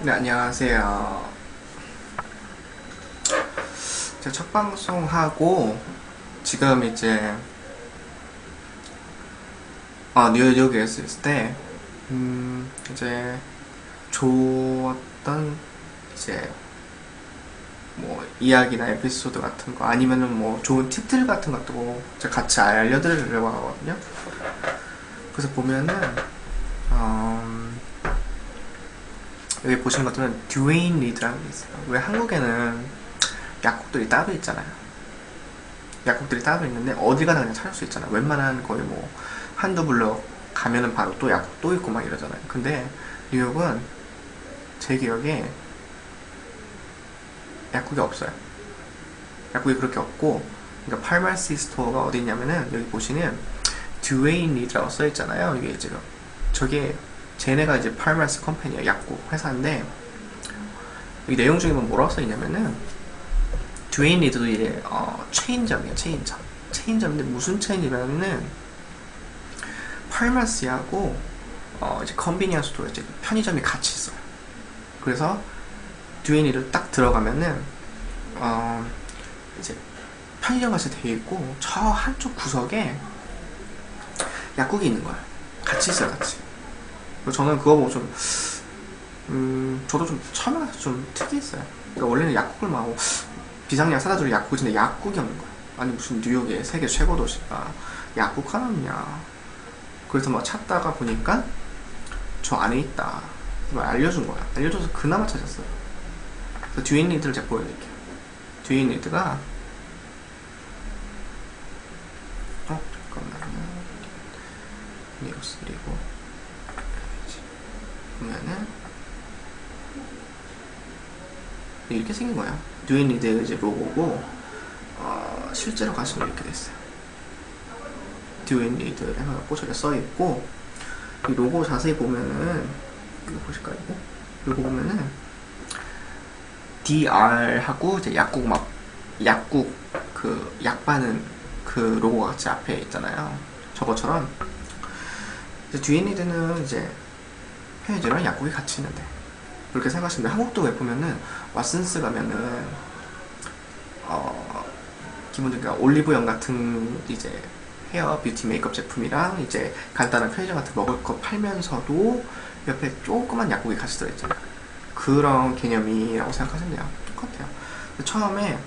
네, 안녕하세요. 제가 첫 방송 하고 지금 이제 어, 뉴욕에 있을 때 음, 이제 좋았던 이제 뭐 이야기나 에피소드 같은 거 아니면은 뭐 좋은 팁들 같은 것도 같이 알려드리려고 하거든요. 그래서 보면은 음, 여기 보시는 것들은 듀웨인 리드라는 게 있어요. 왜 한국에는 약국들이 따로 있잖아요. 약국들이 따로 있는데 어디 가나 그냥 찾을 수 있잖아요. 웬만한 거의 뭐 한두 블럭 가면은 바로 또 약국 또 있고 막 이러잖아요. 근데 뉴욕은 제 기억에 약국이 없어요. 약국이 그렇게 없고, 그러니까 팔마시 스토어가 어디 있냐면은 여기 보시는 듀웨인 리드라고 써 있잖아요. 이게 지금 저게 쟤네가 이제 팔마스 컴퍼니야 약국 회사인데 여기 내용 중에 뭐 뭐라고 써 있냐면은 듀웨인 리드도 이제 어, 체인점이에요 체인점. 체인점인데 무슨 체인이냐면은 팔마시하고 어, 이제 컨비니언스 스토어 이제 편의점이 같이 있어요. 그래서 듀웨인 리드 딱 들어가면은 어, 이제 편의점 같이 돼 있고 저 한쪽 구석에 약국이 있는 거예요. 같이 있어요 같이 저는 그거 보고 좀, 음, 저도 좀 처음에 좀 특이했어요. 그러니까 원래는 약국을 막, 비상약 사다 주는 약국인데 약국이 없는 거야. 아니, 무슨 뉴욕의 세계 최고 도시가 약국 하나 없냐. 그래서 막 찾다가 보니까 저 안에 있다. 그걸 알려준 거야. 알려줘서 그나마 찾았어요. 그래서 듀인 리드를 제가 보여드릴게요. 듀인 리드가, 어, 잠깐만요. 뉴스 그리고, 보면은 이렇게 생긴 거야. 듀인 리드의 이제 로고고 어, 실제로 가시면 이렇게 됐어요. 듀인 리드 해갖고 저기 써 있고 이 로고 자세히 보면은 이거 보실까요? 이거? 이거 보면은 DR하고 이제 약국 막 약국 그 약바는 그 로고가 같이 앞에 있잖아요. 저것처럼 이제 듀인 리드는 이제 편의점이랑 약국이 같이 있는데. 그렇게 생각하시는데 한국도 왜 보면은 왓슨스 가면은 어 기본적으로 올리브영 같은 이제 헤어 뷰티 메이크업 제품이랑 이제 간단한 편의점 같은 먹을 거 팔면서도 옆에 조그만 약국이 같이 들어있잖아요 그런 개념이라고 생각하시면 돼요. 똑같아요. 처음에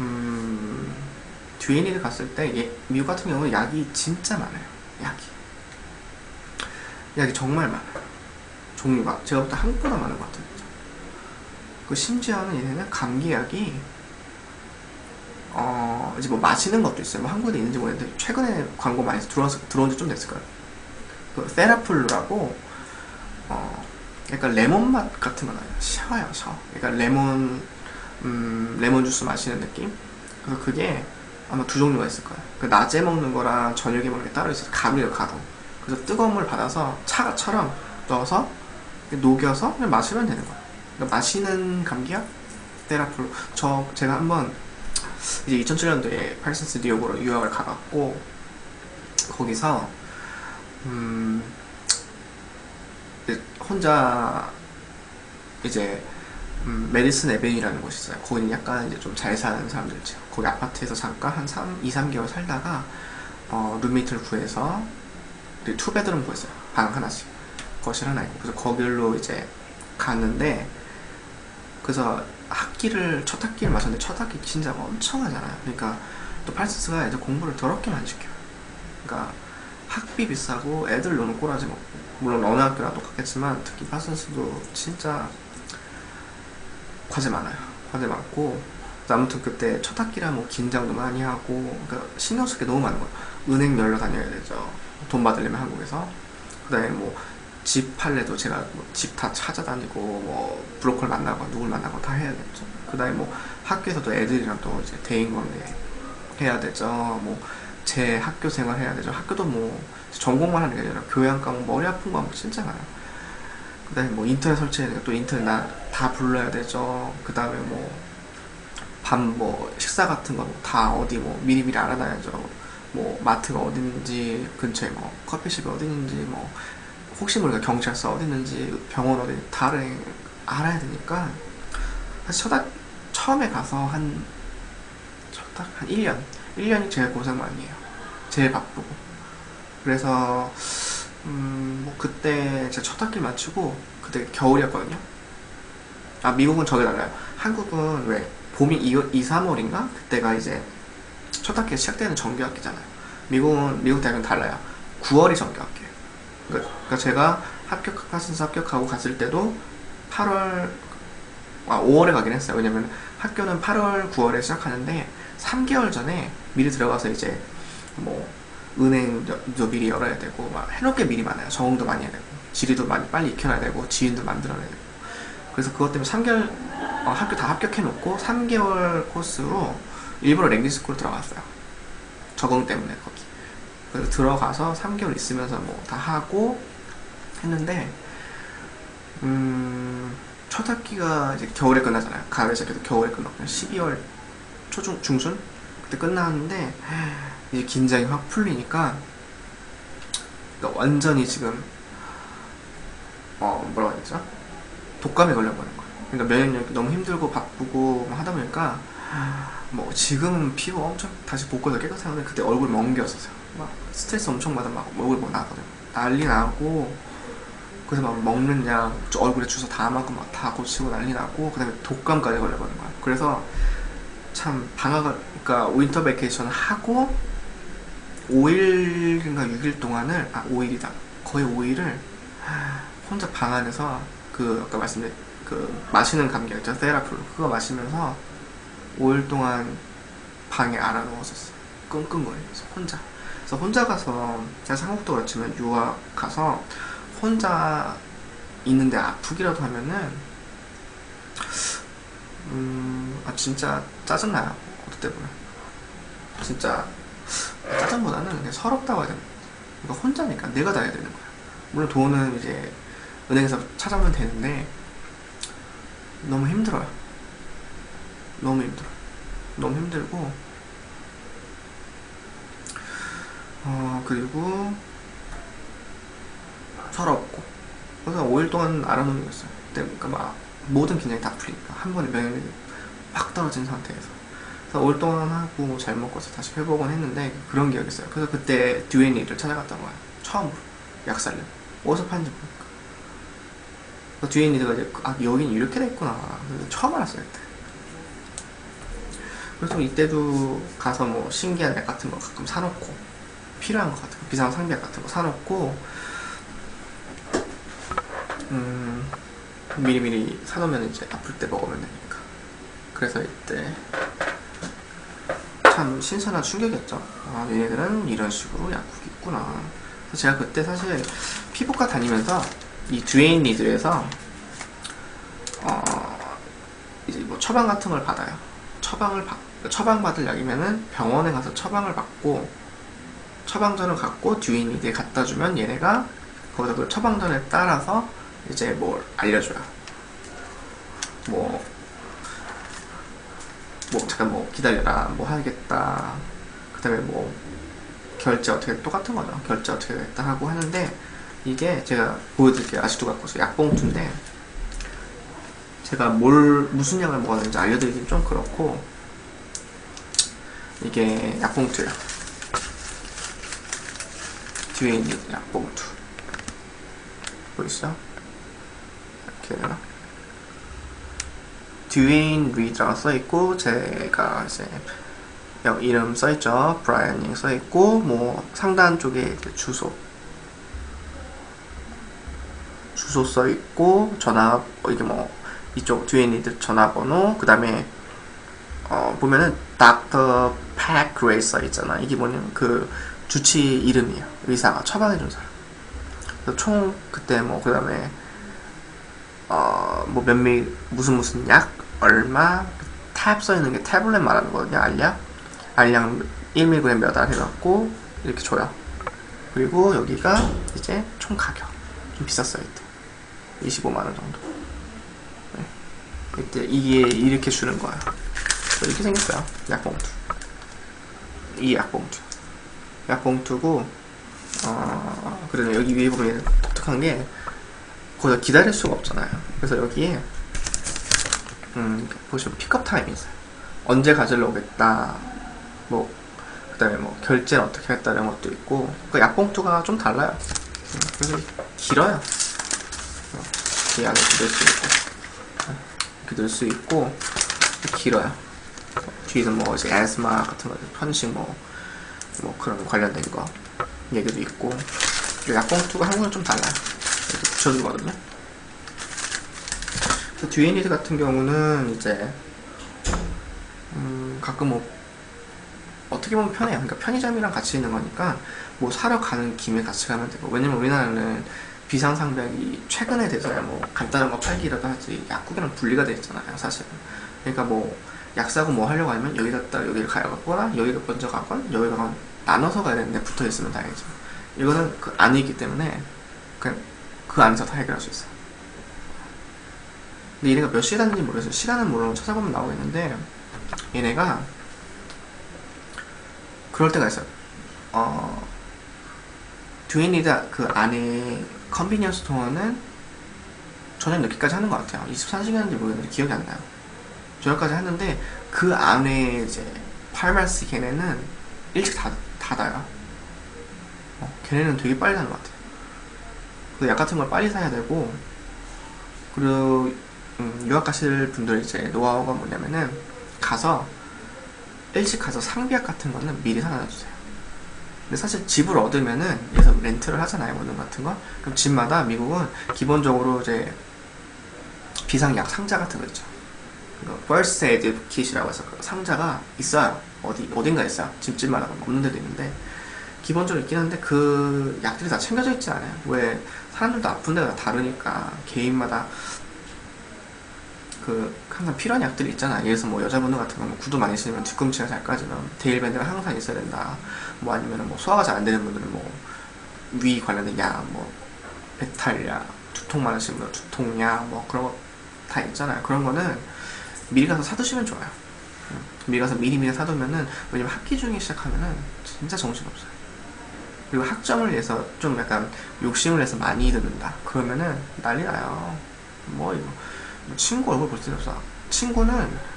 음 듀에니를 갔을 때 예, 미국 같은 경우는 약이 진짜 많아요. 약이 약이 정말 많아요. 종류가 제가 볼 때 한국보다 많은 것 같아요. 그 심지어는 얘네는 감기약이 어 이제 뭐 마시는 것도 있어요. 뭐 한국에 있는지 모르겠는데 최근에 광고 많이 들어와서 들어온 지 좀 됐을 거예요. 그 세라플루라고 어 약간 레몬 맛 같은 거 나요. 샤워요, 샤워. 그러니까 레몬 음 레몬 주스 마시는 느낌. 그래서 그게 아마 두 종류가 있을 거예요. 그 낮에 먹는 거랑 저녁에 먹는 게 따로 있어서 가루예요, 가루. 그래서 뜨거운 물 받아서 차가처럼 넣어서 녹여서 그냥 마시면 되는 거야. 그러니까 마시는 감기약 테라플로. 저 제가 한번 이제 2007년도에 팔슨스 뉴욕으로 유학을 가갖고 거기서 음 혼자 이제 음, 메디슨 에벤이라는 곳이 있어요. 거기는 약간 이제 좀 잘 사는 사람들이죠. 거기 아파트에서 잠깐 한 3, 2, 3개월 살다가 어, 룸메이트를 구해서 투베드룸 구했어요. 방 하나씩. 거실 하나 있고. 그래서 거길로 이제 갔는데, 그래서 학기를, 첫 학기를 마셨는데, 첫 학기 진짜 엄청 하잖아요. 그러니까, 또 팔스스가 이제 공부를 더럽게 많이 시켜요. 그러니까, 학비 비싸고, 애들 노는 꼬라지 먹고, 물론 어느 학교랑 똑같겠지만, 특히 팔스스도 진짜 과제 많아요. 과제 많고, 아무튼 그때 첫 학기라 뭐 긴장도 많이 하고, 그러니까 신경 쓸 게 너무 많은 거예요. 은행 열려 다녀야 되죠. 돈 받으려면 한국에서. 그 다음에 뭐 집 팔래도 제가 뭐 집 다 찾아다니고 뭐 브로커를 만나고 누굴 만나고 다 해야겠죠. 그 다음에 뭐 학교에서도 애들이랑 또 이제 대인 관계 해야 되죠. 뭐 제 학교 생활 해야 되죠. 학교도 뭐 전공만 하는 게 아니라 교양 과목 머리 아픈 과목 진짜 많아요. 그 다음에 뭐 인터넷 설치해야 되고 또 인터넷 나 다 불러야 되죠. 그 다음에 뭐 밤뭐 식사 같은 거 다 어디 뭐 미리미리 알아놔야죠 뭐 마트가 어딘지 근처에 뭐 커피숍이 어딘지 뭐 혹시 모르니까 경찰서 어디 있는지 병원 어디 다 알아야, 알아야 되니까 사실 첫학 처음에 가서 한 첫학 한 1년? 1년이 제일 고생 많이 해요. 제일 바쁘고. 그래서 음, 뭐 그때 제가 첫 학기 마치고 그때 겨울이었거든요. 아 미국은 저게 달라요. 한국은 왜? 봄이 2, 2 3월인가? 그때가 이제 첫 학기 시작되는 정규 학기잖아요. 미국은 미국 대학은 달라요. 9월이 정규 학기예요. 그러니까, 그러니까 제가 합격 하신서 합격하고 갔을 때도 8월 아 5월에 가긴 했어요. 왜냐면 학교는 8월 9월에 시작하는데 3개월 전에 미리 들어가서 이제 뭐 은행도 미리 열어야 되고 막 해놓을 게 미리 많아요. 적응도 많이 해야 되고 지리도 많이 빨리 익혀놔야 되고 지인도 만들어내야 되고. 그래서 그것 때문에 3개월 어, 학교 다 합격해놓고 3개월 코스로 일부러 랭귀스쿨 들어갔어요 적응 때문에 거기 그래서 들어가서 3개월 있으면서 뭐 다 하고 했는데 음, 첫 학기가 이제 겨울에 끝나잖아요. 가을에 시작해서 겨울에 끝나고 12월 초중 중순 그때 끝나는데 이제 긴장이 확 풀리니까 그러니까 완전히 지금 어 뭐라고 해야 되죠? 독감에 걸려버린 거예요. 그러니까 면역력이 너무 힘들고 바쁘고 뭐 하다 보니까 뭐 지금은 피부 엄청 다시 볶고서 깨끗하는데 그때 얼굴 멍겼었어요. 막 스트레스 엄청 받아 막 얼굴 뭐 나거든요. 난리 나고 그래서 막 먹는 약 얼굴에 주서 다 맞고 막 다 고치고 난리 나고 그 다음에 독감까지 걸려버린 거야. 그래서 참 방학을 그러니까 윈터 베케이션 하고 5일인가 6일 동안을 아 5일이다 거의 5일을 혼자 방 안에서 그 아까 말씀드린 그 마시는 감기 있죠 세라풀 그거 마시면서 5일 동안 방에 알아 누웠었어 끙끙거리면서 혼자 그래서 혼자 가서 제가 한국도 그렇지만 유학 가서 혼자 있는데 아프기라도 하면은 음, 아 진짜 짜증나요. 어떨 때 보면 진짜 짜증보다는 그냥 서럽다고 해야 되나? 그러니까 혼자니까 내가 다 해야 되는 거야. 물론 돈은 이제 은행에서 찾아오면 되는데 너무 힘들어요. 너무 힘들어. 너무 힘들고 어 그리고 서럽고 그래서 5일 동안 알아놓는 거였어요. 그때 그러니까 막 모든 긴장이 다 풀리니까 한 번에 면역력이 확 떨어진 상태에서 그래서 5일 동안 하고 뭐잘 먹고서 다시 회복은 했는데 그런 기억이 있어요. 그래서 그때 듀에니를 찾아갔던 거예요. 처음으로 약살을 어디서 파는지 그래서 듀에니가 이제 아 여긴 이렇게 됐구나 그래서 처음 알았어요 그때. 그래서 이때도 가서 뭐 신기한 약 같은 거 가끔 사놓고 필요한 거 같은 거 비상 상비약 같은 거 사놓고 음, 미리미리 사놓으면 이제 아플 때 먹으면 되니까. 그래서 이때 참 신선한 충격이었죠. 아, 얘네들은 이런 식으로 약국이 있구나. 그래서 제가 그때 사실 피부과 다니면서 이 듀에인 니드에서 어, 이제 뭐 처방 같은 걸 받아요. 처방을 받, 처방 받을 약이면은 병원에 가서 처방을 받고 처방전을 갖고 니드에 갖다 주면 얘네가 거기다 그 처방전에 따라서 이제 뭘 알려줘요. 뭐, 뭐, 잠깐 뭐, 기다려라. 뭐 하겠다. 그 다음에 뭐, 결제 어떻게, 똑같은 거죠. 결제 어떻게 했다 하고 하는데, 이게 제가 보여드릴게요. 아직도 갖고 있어요. 약봉투인데, 제가 뭘, 무슨 약을 먹었는지 알려드리긴 좀 그렇고, 이게 약봉투예요. 뒤에 있는 약봉투. 보이시죠? 이렇게 듀웨인 리드라고 써있고 제가 이제 여기 이름 써있죠 브라이언이 써있고 뭐 상단 쪽에 주소 주소 써있고 전화 이게 뭐 이쪽 듀웨인 리드 전화번호 그 다음에 어 보면은 닥터 팩 그레이 써있잖아. 이게 뭐냐면 그 주치 이름이에요. 의사가 처방해준 사람. 총 그때 뭐 그 다음에 어, 뭐 몇미 무슨 무슨 약 얼마 탭 써있는 게 태블릿 말하는 거거든요 알약 알약 1mg 몇알 해갖고 이렇게 줘요. 그리고 여기가 이제 총 가격. 좀 비쌌어요 이때 25만 원 정도. 네. 이때 이게 이렇게 주는 거예요 이렇게 생겼어요 약봉투 이 약봉투 약봉투고 어, 그러면 여기 위에 보면 독특한 게 거기서 기다릴 수가 없잖아요. 그래서 여기에 음, 보시면 픽업 타임이 있어요. 언제 가지러 오겠다. 뭐 그 다음에 뭐 결제는 어떻게 했다 이런 것도 있고 그 약봉투가 좀 달라요. 음, 그래서 길어요. 어, 이 안에 넣을 수 있고 어, 이렇게 넣을 수 있고 길어요. 뒤에는 뭐 이제 에스마 같은 거 편식 뭐, 뭐 그런 관련된 거 얘기도 있고 약봉투가 한국은 좀 달라요. 이렇게 붙여주거든요. 그래서 듀에니드 같은 경우는 이제 음, 가끔 뭐 어떻게 보면 편해요. 그러니까 편의점이랑 같이 있는 거니까 뭐 사러 가는 김에 같이 가면 되고 왜냐면 우리나라는 비상상백이 최근에 돼서야 뭐 간단한 거 팔기라도 하지 약국이랑 분리가 돼 있잖아요 사실은 그러니까 뭐 약 사고 뭐 하려고 하면 여기 갔다 여기를 가야겠거나 여기가 먼저 가건 여기가 나눠서 가야 되는데 붙어 있으면 다행이죠 이거는 그 안에 있기 때문에 그냥 그 안에서 다 해결할 수 있어요 근데 얘네가 몇 시에 닫는지 모르겠어요 시간은 물론 찾아보면 나오겠는데 얘네가 그럴 때가 있어요. 어, 듀이니드 그 안에 컨비니언스 스토어는 저녁 늦게까지 하는 것 같아요. 24시간인지 모르겠는데 기억이 안 나요. 저녁까지 하는데 그 안에 이제 팔마스 걔네는 일찍 닫, 닫아요. 어, 걔네는 되게 빨리 하는 것 같아요. 그약 같은 걸 빨리 사야 되고 그리고 음, 유학 가실 분들 이제 노하우가 뭐냐면은 가서 일찍 가서 상비약 같은 거는 미리 사놔주세요. 근데 사실 집을 얻으면은 그래서 렌트를 하잖아요, 원룸 같은 거. 그럼 집마다 미국은 기본적으로 이제 비상약 상자 같은 거 있죠. 그 first aid kit이라고 해서 그 상자가 있어요. 어디 어딘가 있어요. 집집마다 없는 데도 있는데 기본적으로 있긴 한데 그 약들이 다 챙겨져 있지 않아요. 왜 사람들도 아픈 데가 다르니까 개인마다 그 항상 필요한 약들이 있잖아. 예를 들어서 뭐 여자분들 같은 경우 뭐 구두 많이 신으면 뒤꿈치가 잘 까지면 데일밴드가 항상 있어야 된다. 뭐 아니면 뭐 소화가 잘 안 되는 분들은 뭐 위 관련된 약, 뭐 배탈약, 두통 많으신 분들 두통약, 뭐 그런 거 다 있잖아요. 그런 거는 미리 가서 사두시면 좋아요. 미리 가서 미리미리 사두면은 왜냐면 학기 중에 시작하면은 진짜 정신없어요. 그리고 학점을 위해서 좀 약간 욕심을 내서 많이 듣는다. 그러면은 난리 나요. 뭐 이거 친구 얼굴 볼 필요 없어. 친구는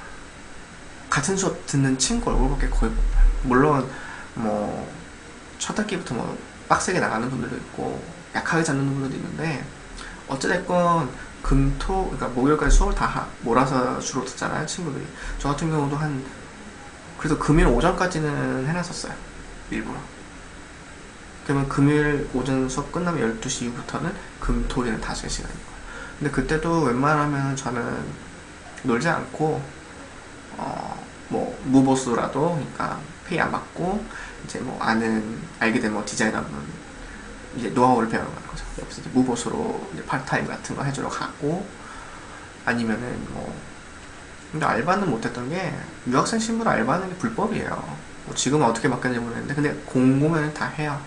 같은 수업 듣는 친구 얼굴밖에 거의 못 봐요. 물론 뭐첫 학기부터 뭐 빡세게 나가는 분들도 있고 약하게 잡는 분들도 있는데 어찌됐건 금토 그러니까 목요일까지 수업을 다 몰아서 주로 듣잖아요 친구들이. 저 같은 경우도 한 그래도 금요일 오전까지는 해놨었어요 일부러. 그러면 금요일 오전 수업 끝나면 12시 이후부터는 금토일은 다시 시간인 거예요. 근데 그때도 웬만하면 저는 놀지 않고 어 뭐 무보수라도 그러니까 페이 안 받고 이제 뭐 아는 알게 된 뭐 디자이너분 이제 노하우를 배우는 거죠. 여기서 이제 무보수로 이제 파트타임 같은 거 해주러 가고 아니면은 뭐 근데 알바는 못했던 게 유학생 신분 알바는 게 불법이에요. 뭐 지금은 어떻게 바뀌었는지 모르겠는데 근데 공고면 다 해요.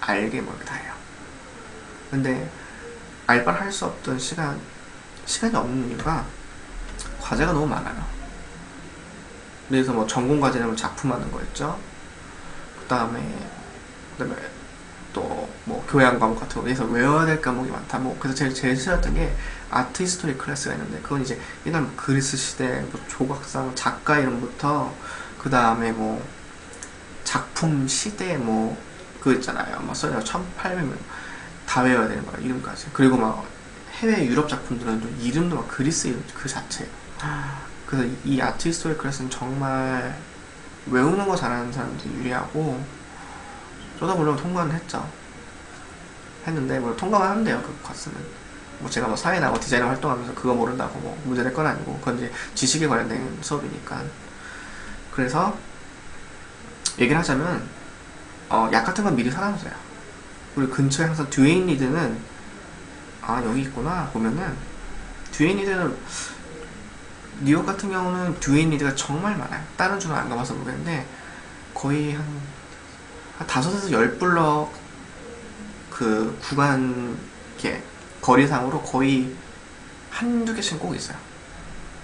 알게 모르게 다 해요. 근데 알바를 할 수 없던 시간 시간이 없는 이유가 과제가 너무 많아요. 그래서 뭐 전공 과제는 뭐 작품하는 거 있죠. 그 다음에 그다음에 또 뭐 교양 과목 같은 거 그래서 외워야 될 과목이 많다. 뭐 그래서 제일 제일 싫었던 게 아트 히스토리 클래스가 있는데 그건 이제 옛날 뭐 그리스 시대 뭐 조각상 작가 이름부터 그 다음에 뭐 작품 시대 뭐 그 있잖아요. 뭐 써요 1800명 다 외워야 되는 거야 이름까지. 그리고 막 해외 유럽 작품들은 좀 이름도 막 그리스 이름 그 자체예요. 그래서 이 아트 히스토리 클래스는 정말 외우는 거 잘하는 사람들이 유리하고 저도 물론 통과는 했죠. 했는데 뭐 통과만 하면 돼요 그 코스는. 뭐 제가 뭐 사회나 뭐 디자이너 활동하면서 그거 모른다고 뭐 문제 될 건 아니고 그건 이제 지식에 관련된 수업이니까. 그래서 얘기를 하자면 어, 약 같은 건 미리 사놔주세요. 그리고 근처에 항상 듀에인 리드는 아 여기 있구나 보면은 듀에인 리드는 뉴욕 같은 경우는 듀에인 리드가 정말 많아요. 다른 주는 안 가봐서 모르겠는데 거의 한, 한 다섯에서 열 블럭 그 구간 이렇게 거리상으로 거의 한두 개씩은 꼭 있어요.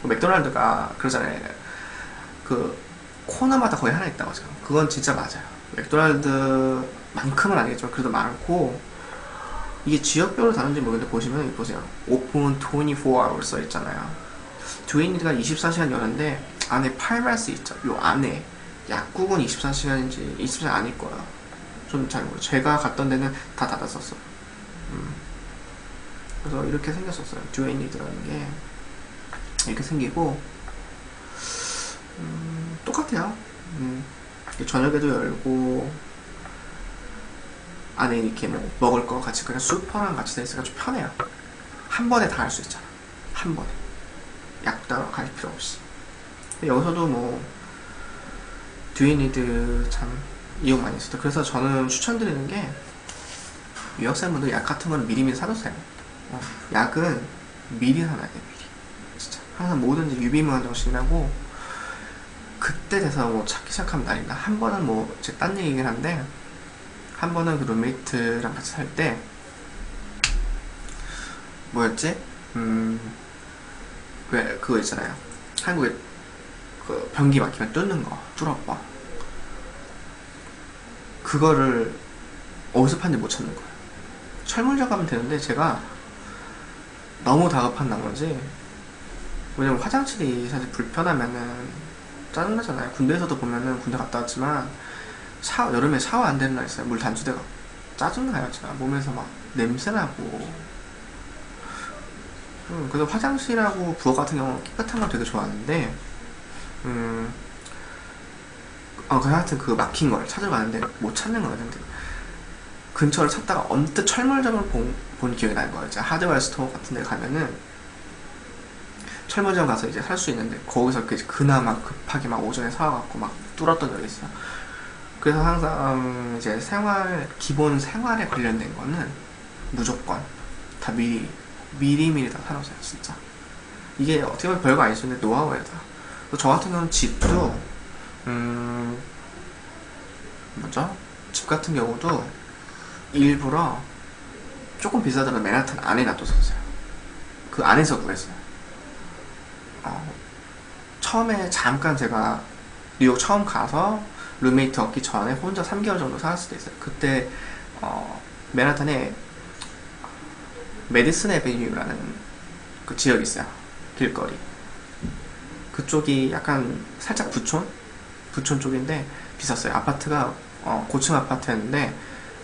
그 맥도날드가 그러잖아요. 그 코너마다 거의 하나 있다고 하죠. 그건 진짜 맞아요. 맥도날드 만큼은 아니겠지만 그래도 많고 이게 지역별로 다른지 모르겠는데 보시면 보세요. 오픈 24hour 써 있잖아요. 두인이가 24시간 여는데 안에 팔마스 있죠. 요 안에 약국은 24시간인지 24시간 아닐 거예요. 좀잘 모르. 제가 갔던 데는 다 닫았었어요. 음. 그래서 이렇게 생겼었어요. 듀에이니드라는 게 이렇게 생기고 음, 똑같아요. 음, 저녁에도 열고 안에 이렇게 뭐 먹을 거 같이 그냥 슈퍼랑 같이 돼 있으니까 좀 편해요. 한 번에 다 할 수 있잖아. 한 번에 약 따로 갈 필요 없이. 여기서도 뭐 듀에이니드 참 이용 많이 했었다. 그래서 저는 추천드리는 게 유학생분들 약 같은 거는 미리미리 사두세요. 어, 약은 미리 사놔야 돼 미리. 진짜 항상 뭐든지 유비무한 정신이라고 그때 돼서 뭐 찾기 시작하면 난리나. 한 번은 뭐 제 딴 얘기긴 한데 한 번은 그 룸메이트랑 같이 살 때 뭐였지? 음, 왜 그거 있잖아요. 한국에 그 변기 막히면 뚫는 거, 뚫어봐. 그거를 어디서 판지 못 찾는 거예요. 철물점 가면 되는데 제가 너무 다급한 나머지 왜냐면 화장실이 사실 불편하면은 짜증나잖아요. 군대에서도 보면은 군대 갔다 왔지만 샤워, 여름에 샤워 안 되는 날 있어요. 물 단수대가 짜증나요. 제가 몸에서 막 냄새나고 음, 그래서 화장실하고 부엌 같은 경우 깨끗한 걸 되게 좋아하는데 음, 어, 그 하여튼 그 막힌 걸 찾아가는데 못 찾는 거예요. 근데 근처를 찾다가 언뜻 철물점을 본, 본 기억이 나는 거예요. 이제 하드웨어 스토어 같은 데 가면은 철물점 가서 이제 살 수 있는데 거기서 그 그나마 급하게 막 오전에 사와갖고 막 뚫었던 적이 있어요. 그래서 항상 이제 생활 기본 생활에 관련된 거는 무조건 다 미리 미리 미리 다 사놓으세요 진짜 이게 어떻게 보면 별거 아니죠 근데 노하우예요 다 저 같은 경우는 집도 음 뭐죠 집 같은 경우도 일부러 조금 비싸더라도 맨하탄 안에 놔뒀었어요 그 안에서 구했어요 어, 처음에 잠깐 제가 뉴욕 처음 가서 룸메이트 얻기 전에 혼자 3개월 정도 살았을 때 있어요. 그때 어, 맨하탄에 메디슨 에베뉴라는 그 지역이 있어요. 길거리. 그쪽이 약간 살짝 부촌? 부촌 쪽인데 비쌌어요. 아파트가 어, 고층 아파트였는데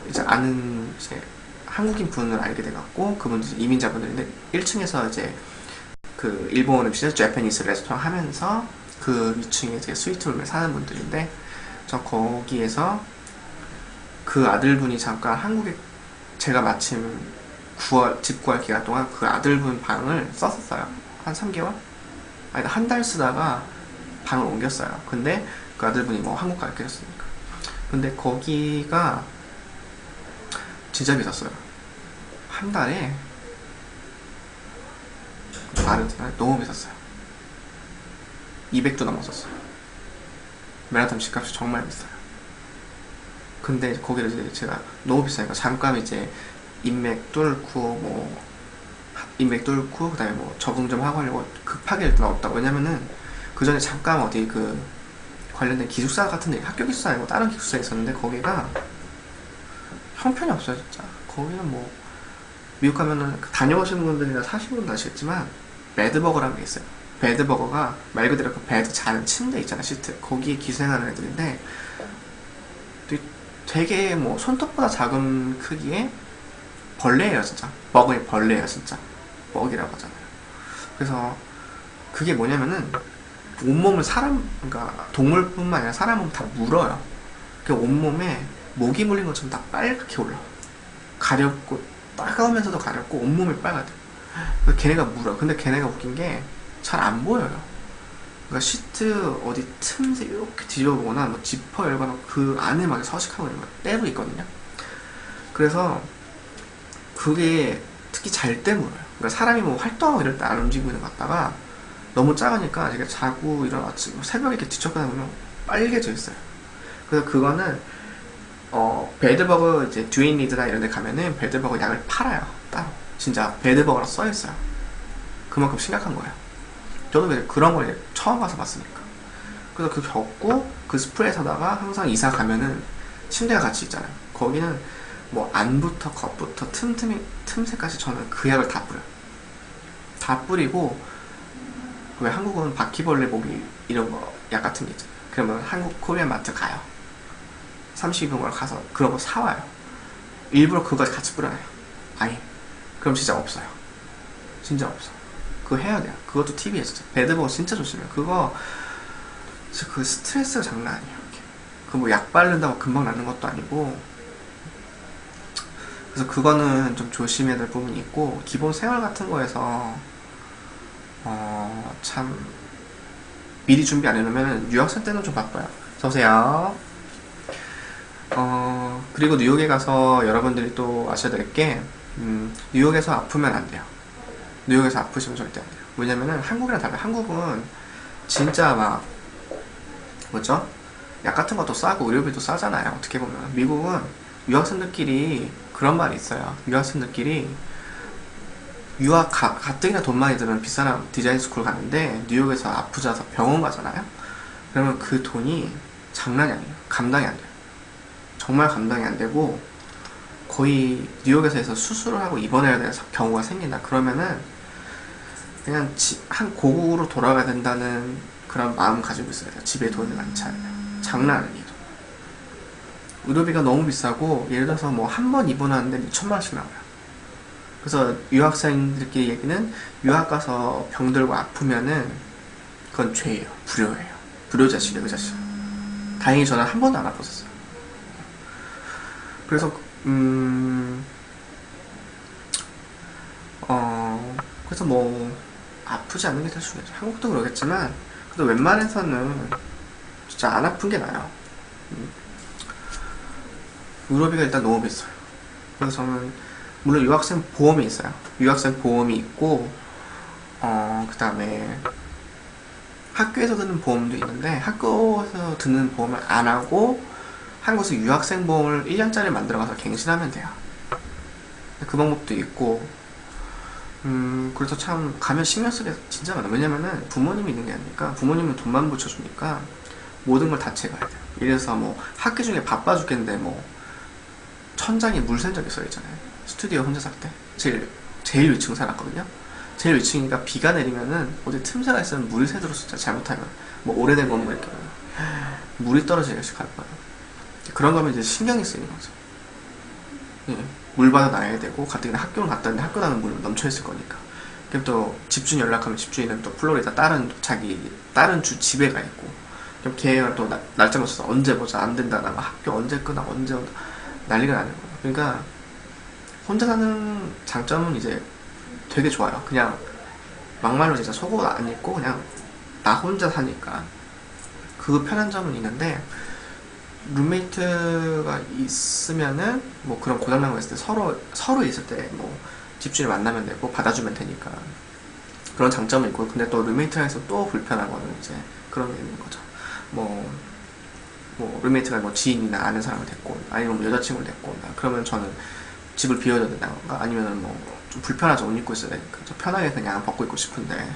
이제 아는 이제 한국인 분을 알게 돼갖고 그분들 이민자분들인데 1층에서 이제 그 일본 음식을 재패니스 레스토랑 하면서 그 2층에 이제 스위트룸에 사는 분들인데 저 거기에서 그 아들분이 잠깐 한국에 제가 마침 구할, 집 구할 기간 동안 그 아들분 방을 썼었어요. 한 3개월? 아니, 한달 쓰다가 방을 옮겼어요. 근데 그 아들분이 뭐 한국 갈게 했으니까. 근데 거기가 진짜 비쌌어요. 한 달에 말은 너무 비쌌어요. 200도 넘었었어요. 메라톤 집값이 정말 비싸요. 근데 거기를 이제 제가 너무 비싸니까 잠깐 이제 인맥 뚫고 뭐 인맥 뚫고 그다음에 뭐 적응 좀 하고 하려고 급하게 일단 없다고. 왜냐면은 그 전에 잠깐 어디 그 관련된 기숙사 같은 데 학교 기숙사 아니고 다른 기숙사에 있었는데 거기가 형편이 없어요 진짜. 거기는 뭐 미국 가면은 다녀오시는 분들이나 사시는 분들 아시겠지만 매드버거라는 게 있어요. 배드버거가 말 그대로 그 배드 자는 침대 있잖아 시트. 거기에 기생하는 애들인데 되게 뭐 손톱보다 작은 크기의 벌레예요 진짜. 먹의 벌레예요 진짜 먹이라고 하잖아요 그래서 그게 뭐냐면은 온몸을 사람 그러니까 동물뿐만 아니라 사람은 다 물어요 그 온몸에 모기 물린 것처럼 다 빨갛게 올라 가렵고 따가우면서도 가렵고 온몸이 빨갛대 걔네가 물어 근데 걔네가 웃긴 게 잘 안 보여요. 그러니까 시트 어디 틈새 이렇게 뒤져보거나 뭐 지퍼 열거나 그 안에 막 서식하고 있는 거 때로 있거든요. 그래서 그게 특히 잘 때 물어요. 그러니까 사람이 뭐 활동하고 이럴 때 안 움직이고 있는 것 같다가 너무 작으니까 제가 자고 일어났지 뭐 새벽에 이렇게 뒤척거나 보면 빨개져 있어요. 그래서 그거는 어 배드버그 이제 듀인리드나 이런 데 가면은 배드버그 약을 팔아요. 따로 진짜 배드버거라 써 있어요. 그만큼 심각한 거예요. 저도 그런 걸 처음 가서 봤으니까. 그래서 그 겪고 그 스프레이 사다가 항상 이사 가면은 침대가 같이 있잖아요. 거기는 뭐 안부터 겉부터 틈틈이 틈새까지 저는 그 약을 다 뿌려요. 다 뿌리고 왜 한국은 바퀴벌레 모기 이런 거 약 같은 게 있잖아요. 그러면 한국 코리안 마트 가요. 32병을 가서 그런 거 사와요. 일부러 그거까지 같이 뿌려요. 아예. 그럼 진짜 없어요. 진짜 없어. 그거 해야 돼요. 그것도 팁이에요, 진짜. 배드버거 진짜 조심해요. 그거, 그 스트레스가 장난 아니에요. 그 뭐 약 바른다고 금방 낫는 것도 아니고. 그래서 그거는 좀 조심해야 될 부분이 있고, 기본 생활 같은 거에서, 어, 참, 미리 준비 안 해놓으면 유학생 때는 좀 바빠요. 어서오세요. 어, 그리고 뉴욕에 가서 여러분들이 또 아셔야 될 게, 음, 뉴욕에서 아프면 안 돼요. 뉴욕에서 아프시면 절대 안 돼요. 왜냐면은 한국이랑 달라요. 한국은 진짜 막, 뭐죠? 약 같은 것도 싸고 의료비도 싸잖아요. 어떻게 보면. 미국은 유학생들끼리 그런 말이 있어요. 유학생들끼리 유학 가, 가뜩이나 돈 많이 드는 비싼 디자인 스쿨 가는데 뉴욕에서 아프자서 병원 가잖아요. 그러면 그 돈이 장난이 아니에요. 감당이 안 돼요. 정말 감당이 안 되고 거의 뉴욕에서 해서 수술을 하고 입원해야 되는 경우가 생긴다. 그러면은 그냥 지, 한 고국으로 돌아가야 된다는 그런 마음 가지고 있어야 돼요. 집에 돈이 많지 않아요. 장난 아니에요. 의료비가 너무 비싸고 예를 들어서 뭐 한 번 입원하는데 2천만 원씩 나와요. 그래서 유학생들끼리 얘기는 유학 가서 병들고 아프면은 그건 죄예요. 불효예요. 불효자식이에요, 그 자식. 다행히 저는 한 번도 안 아팠었어요. 그래서 음, 어, 그래서 뭐 아프지 않는 게될 수가 있죠. 한국도 그러겠지만 그래도 웬만해서는 진짜 안 아픈 게 나아요. 음. 의료비가 일단 너무 비싸요. 그래서 저는 물론 유학생 보험이 있어요. 유학생 보험이 있고 어, 그 다음에 학교에서 드는 보험도 있는데 학교에서 드는 보험을 안 하고 한국에서 유학생 보험을 1년짜리 만들어가서 갱신하면 돼요. 그 방법도 있고 음 그래서 참 가면 신경 쓰게 진짜 많아. 왜냐면은 부모님이 있는 게 아니니까 부모님은 돈만 붙여주니까 모든 걸다 채가야 돼요. 이래서 뭐 학기 중에 바빠 죽겠는데 뭐 천장에 물 샌 적이 써 있잖아요. 스튜디오 혼자 살 때 제일 제일 위층 살았거든요. 제일 위층이니까 비가 내리면은 어디 틈새가 있으면 물이 새도록 진짜 잘못하면 뭐 오래된 건물 이렇게 물이 떨어지기씩 할 거예요. 그런 거면 이제 신경이 쓰이는 거죠. 예, 물 받아 놔야 되고 가뜩이나 학교를 갔다 왔는데 학교 나는 물 넘쳐 있을 거니까. 그럼 또 집주인 연락하면 집주인은 또 플로리다 다른 자기 다른 주 집에 가 있고. 그럼 걔가 또 나, 날짜 맞춰서 언제 보자 안 된다 나 학교 언제 끄나 언제 난리가 나는 거예요. 그러니까 혼자 사는 장점은 이제 되게 좋아요. 그냥 막말로 진짜 속옷 안 입고 그냥 나 혼자 사니까 그 편한 점은 있는데 룸메이트가 있으면은 뭐 그런 고장난 거 있을 때 서로 서로 있을 때 뭐 집주인 만나면 되고 받아주면 되니까 그런 장점은 있고 근데 또 룸메이트랑 해서 또 불편한 거는 이제 그런 게 있는 거죠. 뭐, 뭐 룸메이트가 뭐 지인이나 아는 사람을 데리고 아니면 뭐 여자친구를 데리고. 그러면 저는 집을 비워줘야 된다던가 아니면은 뭐좀 불편하죠 옷 입고 있어야 되니까 좀 편하게 그냥 벗고 있고 싶은데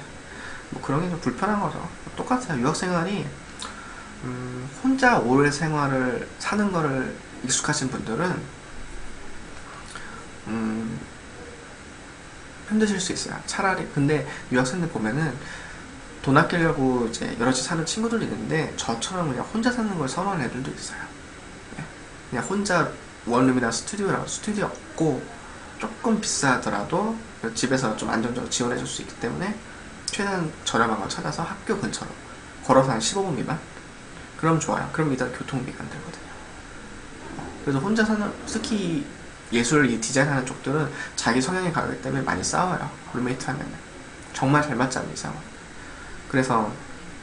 뭐 그런 게 좀 불편한 거죠. 똑같아요. 유학 생활이 음, 혼자 오래 생활을 사는 거를 익숙하신 분들은 음, 힘드실 수 있어요. 차라리 근데 유학생들 보면은 돈 아끼려고 이제 여럿이 사는 친구들이 있는데 저처럼 그냥 혼자 사는 걸 선호하는 애들도 있어요. 네. 그냥 혼자 원룸이나 스튜디오랑 스튜디오 없고 조금 비싸더라도 집에서 좀 안정적으로 지원해 줄 수 있기 때문에 최대한 저렴한 걸 찾아서 학교 근처로 걸어서 한 15분 미만 그럼 좋아요. 그럼 일단 교통비가 안 들거든요. 그래서 혼자 사는 특히 예술 이 디자인하는 쪽들은 자기 성향에 가기 때문에 많이 싸워요. 룸메이트 하면 정말 잘 맞지 않는 이상은. 그래서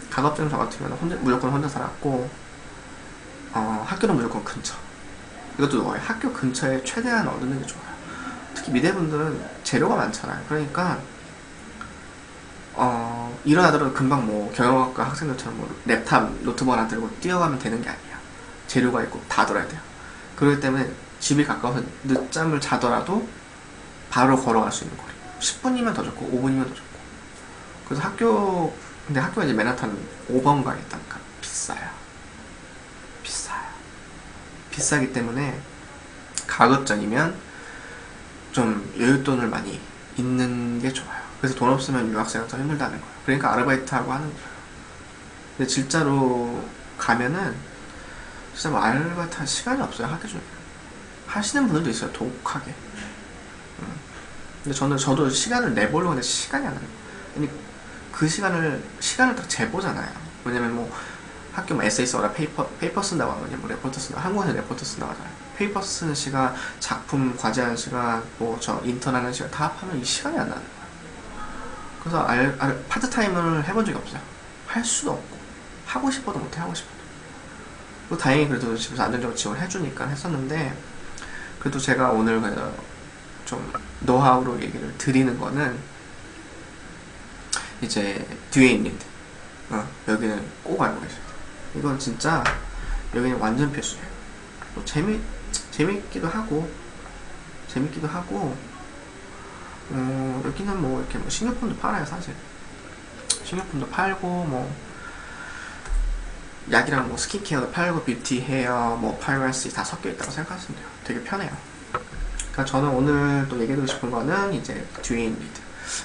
가급적 저 같으면 혼자, 무조건 혼자 살았고 어, 학교는 무조건 근처. 이것도 뭐예요? 학교 근처에 최대한 얻는 게 좋아요. 특히 미대분들은 재료가 많잖아요. 그러니까 어, 일어나더라도 금방 뭐 경영학과 학생들처럼 뭐 랩탑 노트북 하나 들고 뛰어가면 되는 게 아니야. 재료가 있고 다 돌아야 돼요. 그렇기 때문에 집이 가까워서 늦잠을 자더라도 바로 걸어갈 수 있는 거리. 10분이면 더 좋고 5분이면 더 좋고. 그래서 학교 근데 학교가 이제 맨하탄 5번가에 있다니까 비싸요. 비싸기 때문에 가급적이면 좀 여윳돈을 많이 있는 게 좋아요. 그래서 돈 없으면 유학생은 더 힘들다는 거예요. 그러니까 아르바이트하고 하는 거예요. 근데 진짜로 가면은 진짜 뭐 아르바이트 할 시간이 없어요. 하기 중에. 하시는 분들도 있어요. 독하게. 음. 근데 저는 저도 시간을 내보려고 하는데 시간이 안 나요. 아니 그 시간을 시간을 딱 재보잖아요. 왜냐면 뭐 학교 뭐 에세이 써라 페이퍼 페이퍼 쓴다고 하면 뭐 레포트 쓴다 한국에서 레포트 쓴다고 하잖아요. 페이퍼 쓰는 시간, 작품 과제하는 시간, 뭐 저 인턴 하는 시간 다 합하면 이 시간이 안 나는 거예요. 그래서 알, 알, 파트타임을 해본 적이 없어요. 할 수도 없고 하고 싶어도 못해 하고 싶어도. 뭐 다행히 그래도 집에서 안정적으로 지원을 해주니까 했었는데 그래도 제가 오늘 그래도 좀 노하우로 얘기를 드리는 거는 이제 뒤에 있는 어, 여기는 꼭 알고 돼요. 이건 진짜 여기는 완전 필수예요. 뭐 재미 재밌기도 하고 재밌기도 하고 어, 여기는 뭐 이렇게 뭐 식료품도 팔아요 사실. 식료품도 팔고 뭐 약이랑 뭐 스킨케어도 팔고 뷰티 헤어 뭐 파이머시 다 섞여 있다고 생각하시면 돼요. 되게 편해요. 그러니까 저는 오늘 또 얘기해드리고 싶은 거는 이제 있는 리드.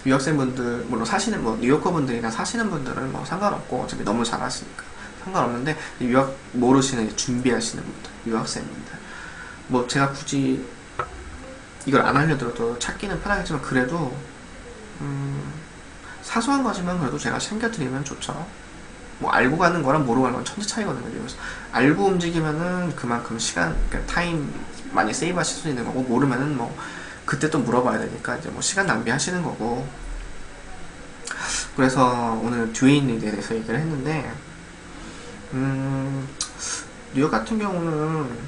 유학생분들 물론 사시는 뭐 뉴요커 분들이나 사시는 분들은 뭐 상관없고 어차피 너무 잘하시니까 상관없는데 유학 모르시는 준비하시는 분들 유학생분들 뭐 제가 굳이 이걸 안 알려드려도 찾기는 편하겠지만 그래도 음, 사소한 거지만 그래도 제가 챙겨드리면 좋죠. 뭐 알고 가는 거랑 모르고 가는 건 천지 차이거든요 그래서. 알고 움직이면은 그만큼 시간 그러니까 타임 많이 세이브 하실 수 있는 거고 모르면은 뭐 그때 또 물어봐야 되니까 이제 뭐 시간 낭비하시는 거고. 그래서 오늘 듀인 리드에 대해서 얘기를 했는데 음 뉴욕 같은 경우는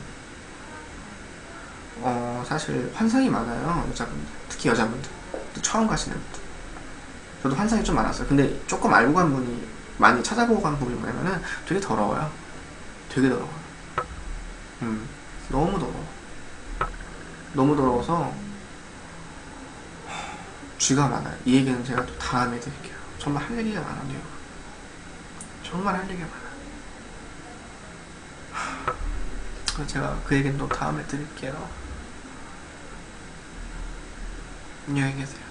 어 사실 환상이 많아요 여자분들 특히 여자분들 또 처음 가시는 분들 저도 환상이 좀 많았어요 근데 조금 알고 간 분이 많이 찾아보고 간 분이 뭐냐면은 되게 더러워요 되게 더러워요 음 너무 더러워 너무 더러워서 쥐가 많아요. 이 얘기는 제가 또 다음에 드릴게요. 정말 할 얘기가 많아요. 정말 할 얘기가 많아요. 제가 그 얘기는 또 다음에 드릴게요. 안녕히 계세요.